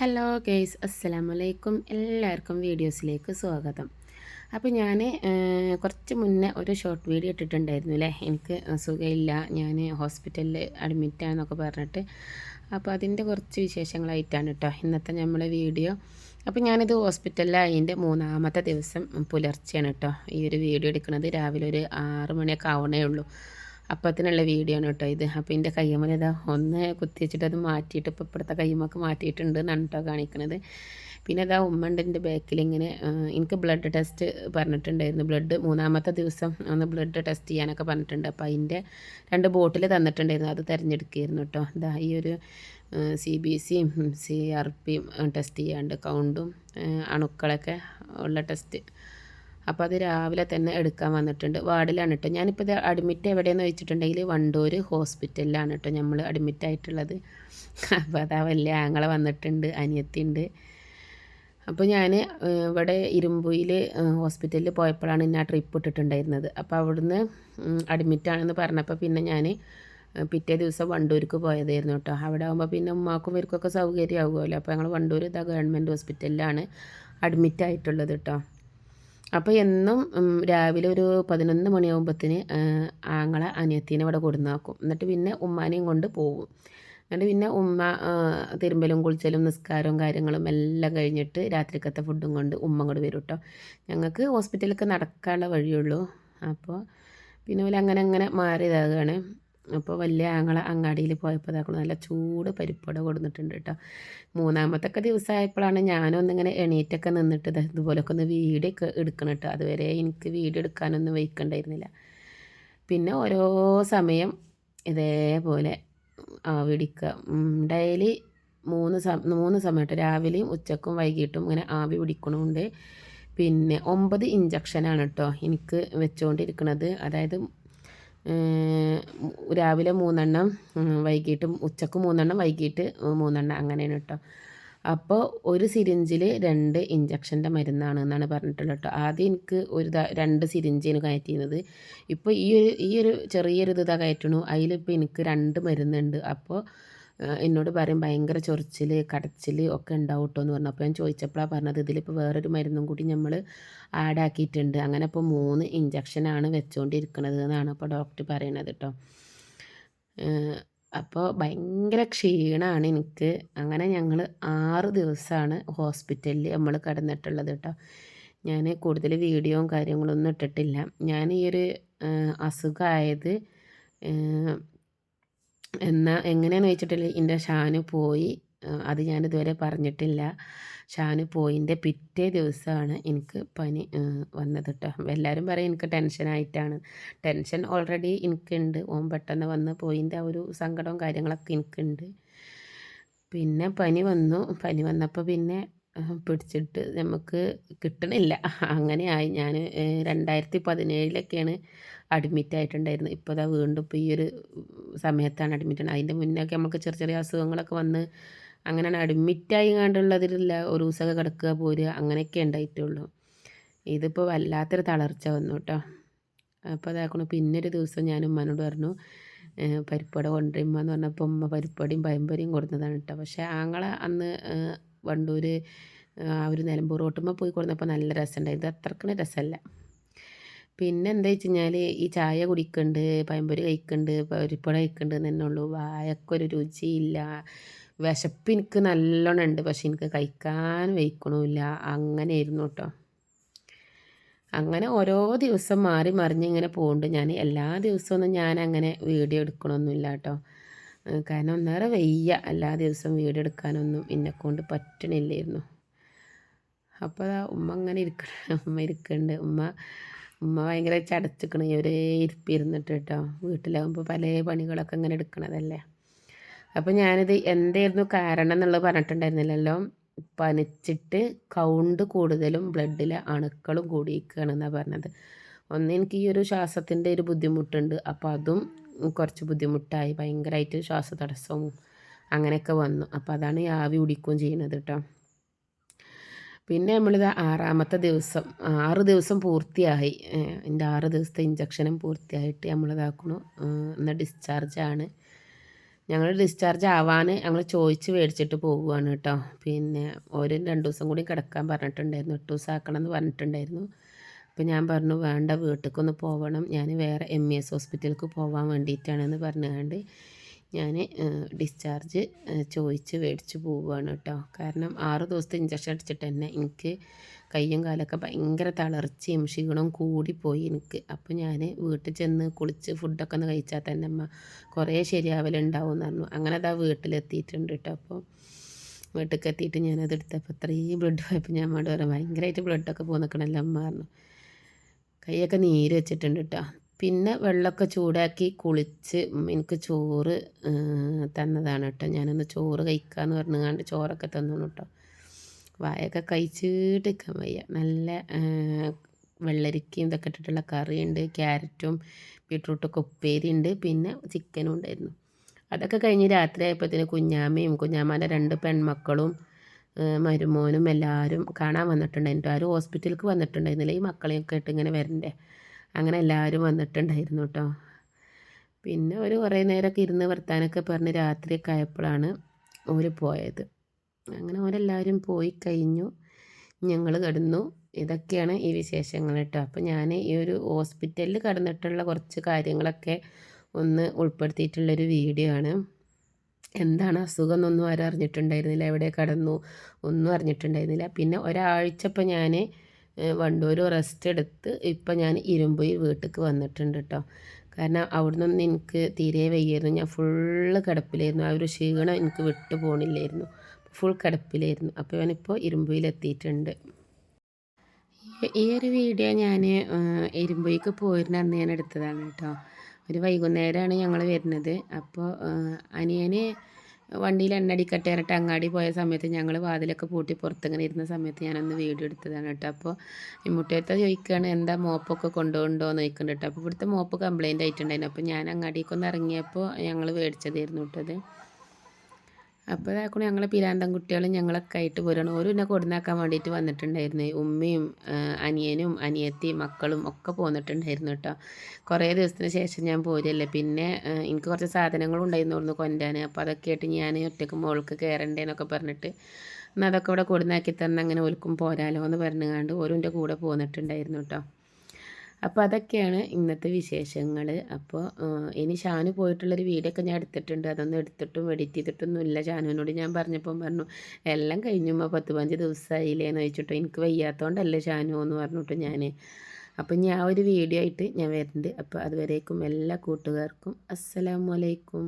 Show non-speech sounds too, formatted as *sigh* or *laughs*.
Hello guys അസ്സലാമലൈക്കും എല്ലാവർക്കും വീഡിയോസിലേക്ക് സ്വാഗതം. അപ്പോൾ ഞാൻ കുറച്ച് മുന്നേ ഒരു ഷോർട്ട് വീഡിയോ ഇട്ടിട്ടുണ്ടായിരുന്നു അല്ലേ എനിക്ക് സുഖമില്ല ഞാൻ ഹോസ്പിറ്റലിൽ അഡ്മിറ്റ് അഡ്മിറ്റാണെന്നൊക്കെ പറഞ്ഞിട്ട്. അപ്പോൾ അതിന്റെ കുറച്ച് വിശേഷങ്ങളായിട്ടാണ് കേട്ടോ ഇന്നത്തെ നമ്മളെ വീഡിയോ അപ്പോൾ ഞാനിത് ഹോസ്പിറ്റലിൽ അതിന്റെ മൂന്നാമത്തെ ദിവസം പുലർച്ചെയാണ് കേട്ടോ ഈ ഒരു വീഡിയോ എടുക്കുന്നത്. രാവിലെ ഒരു ആറ് മണിയൊക്കെ ആവണേ ഉള്ളൂ. അപ്പത്തിനുള്ള വീഡിയോ ആണ് കേട്ടോ ഇത്. അപ്പോൾ എന്റെ കയ്യമ്മൽ ഇതാ ഒന്ന് കുത്തി വെച്ചിട്ട് അത് മാറ്റിയിട്ട് ഇപ്പോൾ ഇപ്പോഴത്തെ കയ്യമ്മക്ക് മാറ്റിയിട്ടുണ്ട് എന്നാണ് കേട്ടോ കാണിക്കുന്നത് പിന്നെ അതാ ഉമ്മണ്ട് എന്റെ ബാക്കിൽ ഇങ്ങനെ എനിക്ക് ബ്ലഡ് ടെസ്റ്റ് പറഞ്ഞിട്ടുണ്ടായിരുന്നു. ബ്ലഡ് മൂന്നാമത്തെ ദിവസം ഒന്ന് ബ്ലഡ് ടെസ്റ്റ് ചെയ്യാനൊക്കെ പറഞ്ഞിട്ടുണ്ട്. അപ്പോൾ അതിന്റെ രണ്ട് ബോട്ടിൽ തന്നിട്ടുണ്ടായിരുന്നു. അത് തിരഞ്ഞെടുക്കുകയായിരുന്നു കേട്ടോ ഇതാ ഈ ഒരു സി ബി സിയും സി ആർ പിയും ടെസ്റ്റ് ചെയ്യാണ്ട് കൗണ്ടും അണുക്കളൊക്കെ ഉള്ള ടെസ്റ്റ് അപ്പോൾ അത് രാവിലെ തന്നെ എടുക്കാൻ വന്നിട്ടുണ്ട്. വാർഡിലാണ് കേട്ടോ ഞാനിപ്പോൾ ഇത് അഡ്മിറ്റ് എവിടെയെന്ന് വെച്ചിട്ടുണ്ടെങ്കിൽ വണ്ടൂർ ഹോസ്പിറ്റലിലാണ് കേട്ടോ നമ്മൾ അഡ്മിറ്റ് ആയിട്ടുള്ളത്. അപ്പോൾ അതാ വലിയ ആങ്ങളെ വന്നിട്ടുണ്ട് അനിയത്തിയുണ്ട് അപ്പോൾ ഞാൻ ഇവിടെ ഇരുമ്പുയിൽ ഹോസ്പിറ്റലിൽ പോയപ്പോഴാണ് ഇന്ന് ട്രിപ്പ് ഇട്ടിട്ടുണ്ടായിരുന്നത്. അപ്പോൾ അവിടുന്ന് അഡ്മിറ്റാണെന്ന് പറഞ്ഞപ്പോൾ പിന്നെ ഞാൻ പിറ്റേ ദിവസം വണ്ടൂർക്ക് പോയതായിരുന്നു കേട്ടോ അവിടെ ആകുമ്പോൾ പിന്നെ ഉമ്മാക്കും ഇവർക്കൊക്കെ സൗകര്യമാകുമല്ലോ അപ്പോൾ ഞങ്ങൾ വണ്ടൂർ ഇതാ ഗവൺമെന്റ് ഹോസ്പിറ്റലിലാണ് അഡ്മിറ്റ് ആയിട്ടുള്ളത് കേട്ടോ അപ്പോൾ എന്നും രാവിലെ ഒരു പതിനൊന്ന് മണിയാകുമ്പോഴത്തേന് ആങ്ങളെ അനിയത്തിനെ ഇവിടെ കൊടുന്നാക്കും എന്നിട്ട് പിന്നെ ഉമ്മാനെയും കൊണ്ട് പോകും എന്നിട്ട് പിന്നെ ഉമ്മ തിരുമ്പലും കുളിച്ചലും നിസ്കാരവും കാര്യങ്ങളും എല്ലാം കഴിഞ്ഞിട്ട് രാത്രിക്കത്തെ ഫുഡും കൊണ്ട് ഉമ്മ കൊണ്ട് വരും കേട്ടോ ഞങ്ങൾക്ക് ഹോസ്പിറ്റലിലേക്ക് നടക്കാനുള്ള വഴിയുള്ളൂ അപ്പോൾ പിന്നെ പോലെ അങ്ങനെ അങ്ങനെ മാറിയതാകുകയാണ് അപ്പോൾ വലിയ ആങ്ങള അങ്ങാടിയിൽ പോയപ്പോൾ ഇതാക്കണം നല്ല ചൂട് പരിപ്പട കൊടുത്തിട്ടുണ്ട് കേട്ടോ. മൂന്നാമത്തൊക്കെ ദിവസമായപ്പോഴാണ് ഞാനൊന്നിങ്ങനെ എണീറ്റൊക്കെ നിന്നിട്ട് ഇതുപോലൊക്കെ ഒന്ന് വീഡിയോ എടുക്കണം കേട്ടോ. അതുവരെ എനിക്ക് വീഡിയോ എടുക്കാനൊന്നും വയ്ക്കണ്ടായിരുന്നില്ല പിന്നെ ഓരോ സമയം ഇതേപോലെ ആവിടിക്കുക ഡെയിലി മൂന്ന് സമ മൂന്ന് സമയത്ത് രാവിലെയും ഉച്ചക്കും വൈകിട്ടും ഇങ്ങനെ ആവി പിടിക്കണമുണ്ട് പിന്നെ ഒമ്പത് ഇഞ്ചക്ഷനാണ് കേട്ടോ എനിക്ക് വെച്ചുകൊണ്ടിരിക്കുന്നത് അതായത് രാവിലെ മൂന്നെണ്ണം വൈകിട്ട് ഉച്ചയ്ക്ക് മൂന്നെണ്ണം വൈകിട്ട് മൂന്നെണ്ണം അങ്ങനെയാണ് കേട്ടോ. അപ്പോൾ ഒരു സിരിഞ്ചിൽ രണ്ട് ഇഞ്ചക്ഷന്റെ മരുന്നാണ് എന്നാണ് പറഞ്ഞിട്ടുള്ളത് കേട്ടോ. ആദ്യം എനിക്ക് ഒരു രണ്ട് സിരിഞ്ചിന് കയറ്റിയിരുന്നത്. ഇപ്പോൾ ഈ ഒരു ഈ ഒരു ചെറിയൊരു ഇത് കയറ്റണു. അതിലിപ്പോൾ എനിക്ക് രണ്ട് മരുന്നുണ്ട്. അപ്പോൾ എന്നോട് പറയും ഭയങ്കര ചൊറിച്ചിൽ കടച്ചിൽ ഒക്കെ ഉണ്ടാവും കേട്ടോ എന്ന് പറഞ്ഞു. അപ്പോൾ ഞാൻ ചോദിച്ചപ്പോഴാണ് പറഞ്ഞത് ഇതിലിപ്പോൾ വേറൊരു മരുന്നും കൂടി നമ്മൾ ആഡ് ആക്കിയിട്ടുണ്ട്. അങ്ങനെ ഇപ്പോൾ മൂന്ന് ഇഞ്ചക്ഷനാണ് വെച്ചുകൊണ്ടിരിക്കുന്നത് എന്നാണ് അപ്പോൾ ഡോക്ടർ പറയണത് കേട്ടോ അപ്പോൾ ഭയങ്കര ക്ഷീണമാണ് എനിക്ക്. അങ്ങനെ ഞങ്ങൾ ആറ് ദിവസമാണ് ഹോസ്പിറ്റലിൽ നമ്മൾ കിടന്നിട്ടുള്ളത് കേട്ടോ ഞാൻ കൂടുതൽ വീഡിയോയും കാര്യങ്ങളൊന്നും ഇട്ടിട്ടില്ല. ഞാൻ ഈ ഒരു അസുഖമായത് എന്നാൽ എങ്ങനെയാണെന്ന് വെച്ചിട്ടില്ല എന്റെ ഷാനു പോയി. അത് ഞാനിതുവരെ പറഞ്ഞിട്ടില്ല. ഷാനു പോയിന്റെ പിറ്റേ ദിവസമാണ് എനിക്ക് പനി വന്നത് കേട്ടോ എല്ലാവരും പറയും എനിക്ക് ടെൻഷനായിട്ടാണ് ടെൻഷൻ ഓൾറെഡി എനിക്കുണ്ട്. ഓം പെട്ടെന്ന് വന്ന് പോയിന്റെ ആ ഒരു സങ്കടവും കാര്യങ്ങളൊക്കെ എനിക്കുണ്ട്. പിന്നെ പനി വന്നു. പനി വന്നപ്പോൾ പിന്നെ പിടിച്ചിട്ട് നമുക്ക് കിട്ടണില്ല. അങ്ങനെയായി ഞാൻ രണ്ടായിരത്തി പതിനേഴിലൊക്കെയാണ് അഡ്മിറ്റ് ആയിട്ടുണ്ടായിരുന്നത് ഇപ്പോൾ അതാ വീണ്ടും ഇപ്പോൾ ഈ ഒരു സമയത്താണ് അഡ്മിറ്റ് ആണ് അതിന്റെ മുന്നേ നമുക്ക് ചെറിയ ചെറിയ അസുഖങ്ങളൊക്കെ വന്ന് അങ്ങനെയാണ് അഡ്മിറ്റായി കണ്ടുള്ളതിലില്ല ഒരു ദിവസമൊക്കെ കിടക്കുക പോരുക അങ്ങനെയൊക്കെ ഉണ്ടായിട്ടുള്ളൂ ഇതിപ്പോൾ വല്ലാത്തൊരു തളർച്ച വന്നു കേട്ടോ അപ്പോൾ അതാക്കണം പിന്നെ ഒരു ദിവസം ഞാൻ ഉമ്മനോട് പറഞ്ഞു പരിപ്പട കൊണ്ടുവരുമ്പോൾ എന്ന് പറഞ്ഞപ്പോൾ ഉമ്മ പരിപ്പടിയും പയമ്പരിയും കൊടുത്തതാണ് കേട്ടോ പക്ഷേ ആങ്ങളെ അന്ന് വണ്ടൂർ ആ ഒരു നിലമ്പൂർ റോട്ടുമ്പോൾ പോയി കൊടുത്തപ്പോൾ നല്ല രസമുണ്ടായി ഇത് അത്രക്കണ രസമല്ല പിന്നെ എന്താ വെച്ച് കഴിഞ്ഞാൽ ഈ ചായ കുടിക്കുന്നുണ്ട് പയമ്പൊരി കഴിക്കുന്നുണ്ട് പരിപ്പട കഴിക്കുന്നുണ്ട് തന്നെ ഉള്ളൂ വായക്കൊരു രുചിയില്ല. വിശപ്പ് എനിക്ക് നല്ലോണം ഉണ്ട് പക്ഷെ എനിക്ക് കഴിക്കാൻ വയ്ക്കണമില്ല അങ്ങനെയായിരുന്നു കേട്ടോ അങ്ങനെ ഓരോ ദിവസം മാറി മറിഞ്ഞ് ഇങ്ങനെ പോകുന്നുണ്ട് ഞാൻ എല്ലാ ദിവസമൊന്നും ഞാൻ അങ്ങനെ വീഡിയോ എടുക്കണമൊന്നുമില്ല കേട്ടോ കാരണം ഒന്നേറെ വയ്യ. എല്ലാ ദിവസവും വീഡിയോ എടുക്കാനൊന്നും എന്നെക്കൊണ്ട് പറ്റണില്ലായിരുന്നു. അപ്പോൾ ഉമ്മ അങ്ങനെ ഇരിക്കണം. *laughs* ഉമ്മ ഇരിക്കുന്നുണ്ട് ഉമ്മ ഉമ്മ ഭയങ്കര ചടച്ചിക്കണ. ഒരേ ഇരിപ്പിരുന്നിട്ട് കേട്ടോ വീട്ടിലാകുമ്പോൾ പല പണികളൊക്കെ ഇങ്ങനെ എടുക്കണതല്ലേ. അപ്പോൾ ഞാനിത് എന്തായിരുന്നു കാരണം എന്നുള്ളത് പറഞ്ഞിട്ടുണ്ടായിരുന്നില്ലല്ലോ. പനിച്ചിട്ട് കൗണ്ട് കൂടുതലും ബ്ലഡിലെ അണുക്കളും കൂടിയിരിക്കുകയാണെന്നാണ് പറഞ്ഞത്. ഒന്ന് എനിക്ക് ഈ ഒരു ശ്വാസത്തിന്റെ ഒരു ബുദ്ധിമുട്ടുണ്ട്. അപ്പോൾ അതും കുറച്ച് ബുദ്ധിമുട്ടായി. ഭയങ്കരമായിട്ട് ശ്വാസതടസ്സവും അങ്ങനെയൊക്കെ വന്നു. അപ്പോൾ അതാണ് ഈ ആവി കുടിക്കുകയും ചെയ്യുന്നത് കേട്ടോ പിന്നെ നമ്മളിത് ആറാമത്തെ ദിവസം ആറ് ദിവസം പൂർത്തിയായി. എന്റെ ആറ് ദിവസത്തെ ഇഞ്ചക്ഷനും പൂർത്തിയായിട്ട് നമ്മളിതാക്കണു. എന്നാൽ ഡിസ്ചാർജാണ് ഞങ്ങൾ ഡിസ്ചാർജ് ആവാൻ ഞങ്ങൾ ചോദിച്ച് മേടിച്ചിട്ട് പോവുകയാണ് കേട്ടോ പിന്നെ ഒരു രണ്ട് ദിവസം കൂടി കിടക്കാൻ പറഞ്ഞിട്ടുണ്ടായിരുന്നു. എട്ട് ദിവസം ആക്കണം എന്ന് പറഞ്ഞിട്ടുണ്ടായിരുന്നു. അപ്പോൾ ഞാൻ പറഞ്ഞു വേണ്ട വീട്ടിലേക്കൊന്ന് പോകണം ഞാൻ വേറെ എം ഇ എസ് ഹോസ്പിറ്റലിലേക്ക് പോകാൻ വേണ്ടിയിട്ടാണെന്ന് പറഞ്ഞുകൊണ്ട് ഞാൻ ഡിസ്ചാർജ് ചോദിച്ച് മേടിച്ച് പോവുകയാണ് കേട്ടോ കാരണം ആറ് ദിവസത്തെ ഇഞ്ചക്ഷൻ അടിച്ചിട്ട് തന്നെ എനിക്ക് കയ്യും കാലൊക്കെ ഭയങ്കര തളർച്ചയും ക്ഷീണവും കൂടിപ്പോയി എനിക്ക്. അപ്പോൾ ഞാൻ വീട്ടിൽ ചെന്ന് കുളിച്ച് ഫുഡൊക്കെ ഒന്ന് കഴിച്ചാൽ തന്നെ അമ്മ കുറേ ശരിയാവലുണ്ടാവും എന്ന് പറഞ്ഞു. അങ്ങനെ അതാ വീട്ടിലെത്തിയിട്ടുണ്ട് കേട്ടോ അപ്പോൾ വീട്ടിലേക്ക് എത്തിയിട്ട് ഞാനത് എടുത്തപ്പോൾ അത്രയും ബ്ലഡ് പോയപ്പോൾ ഞാൻ അമ്മയോട് പറയാം ഭയങ്കരമായിട്ട് ബ്ലഡൊക്കെ പോന്നിക്കണല്ലോ അമ്മ പറഞ്ഞു. കൈയൊക്കെ നീര് വെച്ചിട്ടുണ്ട് കേട്ടോ പിന്നെ വെള്ളമൊക്കെ ചൂടാക്കി കുളിച്ച് എനിക്ക് ചോറ് തന്നതാണ് കേട്ടോ ഞാനൊന്ന് ചോറ് കഴിക്കാമെന്ന് പറഞ്ഞുകൊണ്ട് ചോറൊക്കെ തന്നു കേട്ടോ വായൊക്കെ കഴിച്ചിട്ട് നിൽക്കാൻ വയ്യ. നല്ല വെള്ളരിക്കയും ഇതൊക്കെ ഇട്ടിട്ടുള്ള കറിയുണ്ട് ക്യാരറ്റും ബീട്രൂട്ടൊക്കെ ഉപ്പേരിയുണ്ട് പിന്നെ ചിക്കനും ഉണ്ടായിരുന്നു. അതൊക്കെ കഴിഞ്ഞ് രാത്രി ആയപ്പോഴത്തേന് കുഞ്ഞാമ്മയും കുഞ്ഞാമ്മേന്റെ രണ്ട് പെൺമക്കളും മരുമോനും എല്ലാവരും കാണാൻ വന്നിട്ടുണ്ടായിരുന്നു. ആരും ഹോസ്പിറ്റലിലേക്ക് വന്നിട്ടുണ്ടായിരുന്നില്ല. ഈ മക്കളെയൊക്കെ ആയിട്ട് ഇങ്ങനെ വരണ്ടേ? അങ്ങനെ എല്ലാവരും വന്നിട്ടുണ്ടായിരുന്നു കേട്ടോ പിന്നെ ഒരു കുറേ നേരമൊക്കെ ഇരുന്ന് വർത്താനൊക്കെ പറഞ്ഞ് രാത്രിയൊക്കെ ആയപ്പോഴാണ് ഓര് പോയത്. അങ്ങനെ ഓരെല്ലാവരും പോയി കഴിഞ്ഞു. ഞങ്ങൾ കിടന്നു. ഇതൊക്കെയാണ് ഈ വിശേഷങ്ങൾ കേട്ടോ അപ്പോൾ ഞാൻ ഈ ഒരു ഹോസ്പിറ്റലിൽ കിടന്നിട്ടുള്ള കുറച്ച് കാര്യങ്ങളൊക്കെ ഒന്ന് ഉൾപ്പെടുത്തിയിട്ടുള്ളൊരു വീഡിയോ ആണ്. എന്താണ് അസുഖം എന്നൊന്നും ആരും അറിഞ്ഞിട്ടുണ്ടായിരുന്നില്ല. എവിടെ കടന്നു ഒന്നും അറിഞ്ഞിട്ടുണ്ടായിരുന്നില്ല. പിന്നെ ഒരാഴ്ച ഇപ്പം ഞാൻ വണ്ടൂർ റെസ്റ്റ് എടുത്ത് ഇപ്പം ഞാൻ ഇരുമ്പുയി വീട്ടിലേക്ക് വന്നിട്ടുണ്ട് കേട്ടോ കാരണം അവിടെ നിന്നൊന്നും എനിക്ക് തീരെ വയ്യായിരുന്നു. ഞാൻ ഫുള്ള് കിടപ്പിലായിരുന്നു. ആ ഒരു ക്ഷീണം എനിക്ക് വിട്ടു പോകണില്ലായിരുന്നു ഫുൾ കിടപ്പിലായിരുന്നു. അപ്പോൾ ഞാനിപ്പോൾ ഇരുമ്പുയിലെത്തിയിട്ടുണ്ട് ഈ ഒരു വീഡിയോ ഞാൻ ഇരുമ്പുയിക്ക് പോയിരുന്ന അന്ന് ഞാൻ എടുത്തതാണ് കേട്ടോ ഒരു വൈകുന്നേരമാണ് ഞങ്ങൾ വരുന്നത്. അപ്പോൾ അനിയന് വണ്ടിയിൽ എണ്ണടിക്കട്ടെ പറഞ്ഞിട്ട് അങ്ങാടി പോയ സമയത്ത് ഞങ്ങൾ വാതിലൊക്കെ പൂട്ടി പുറത്തിങ്ങനെ ഇരുന്ന സമയത്ത് ഞാനൊന്ന് വീഡിയോ എടുത്തതാണ് കേട്ടോ. അപ്പോൾ മുട്ടയത്തെ ചോദിക്കുകയാണ് എന്താ മോപ്പൊക്കെ കൊണ്ടുപോകണ്ടോ എന്ന് ചോദിക്കുന്നുണ്ട് കേട്ടോ. അപ്പോൾ ഇവിടുത്തെ മോപ്പ് കംപ്ലയിന്റ് ആയിട്ടുണ്ടായിരുന്നു. അപ്പോൾ ഞാൻ അങ്ങാടിക്കൊന്ന് ഇറങ്ങിയപ്പോൾ ഞങ്ങൾ മേടിച്ചതായിരുന്നു കേട്ടത് അപ്പോൾ ഞങ്ങളെ പിരാന്തം കുട്ടികളും ഞങ്ങളൊക്കെ ആയിട്ട് പോരണം. ഓരോ എന്നെ കൊടുന്നാക്കാൻ വേണ്ടിയിട്ട് വന്നിട്ടുണ്ടായിരുന്നു. ഉമ്മയും അനിയനും അനിയത്തിയും മക്കളും ഒക്കെ പോന്നിട്ടുണ്ടായിരുന്നു കേട്ടോ കുറേ ദിവസത്തിന് ശേഷം ഞാൻ പോരല്ലേ? പിന്നെ എനിക്ക് കുറച്ച് സാധനങ്ങളും ഉണ്ടായിരുന്നു കൊണ്ടാൻ. അപ്പോൾ അതൊക്കെ ആയിട്ട് ഞാൻ ഒറ്റയ്ക്ക് മോൾക്ക് കയറണ്ടേന്നൊക്കെ പറഞ്ഞിട്ട് എന്നാൽ അതൊക്കെ ഇവിടെ കൊടുന്നാക്കി തന്നെ അങ്ങനെ ഒൽക്കും പോരാലോ എന്ന് പറഞ്ഞുകൊണ്ട് ഓരോന്റെ കൂടെ പോന്നിട്ടുണ്ടായിരുന്നു കേട്ടോ അപ്പോൾ അതൊക്കെയാണ് ഇന്നത്തെ വിശേഷങ്ങൾ അപ്പോൾ ഇനി ഷാനു പോയിട്ടുള്ളൊരു വീഡിയോ ഒക്കെ ഞാൻ എടുത്തിട്ടുണ്ട്. അതൊന്നും എടുത്തിട്ടും എഡിറ്റ് ചെയ്തിട്ടൊന്നും ഇല്ല. ഷാനുവിനോട് ഞാൻ പറഞ്ഞപ്പം പറഞ്ഞു എല്ലാം കഴിഞ്ഞുമ്പോൾ പത്ത് പതിനഞ്ച് ദിവസമായില്ലേന്ന് ചോദിച്ചിട്ടോ എനിക്ക് വയ്യാത്തതുകൊണ്ടല്ലേ ഷാനു എന്ന് പറഞ്ഞിട്ട് ഞാൻ അപ്പം ഞാൻ ഒരു വീഡിയോ ആയിട്ട് ഞാൻ വരുന്നുണ്ട്. അപ്പോൾ അതുവരേക്കും എല്ലാ കൂട്ടുകാർക്കും അസ്സലാമലൈക്കും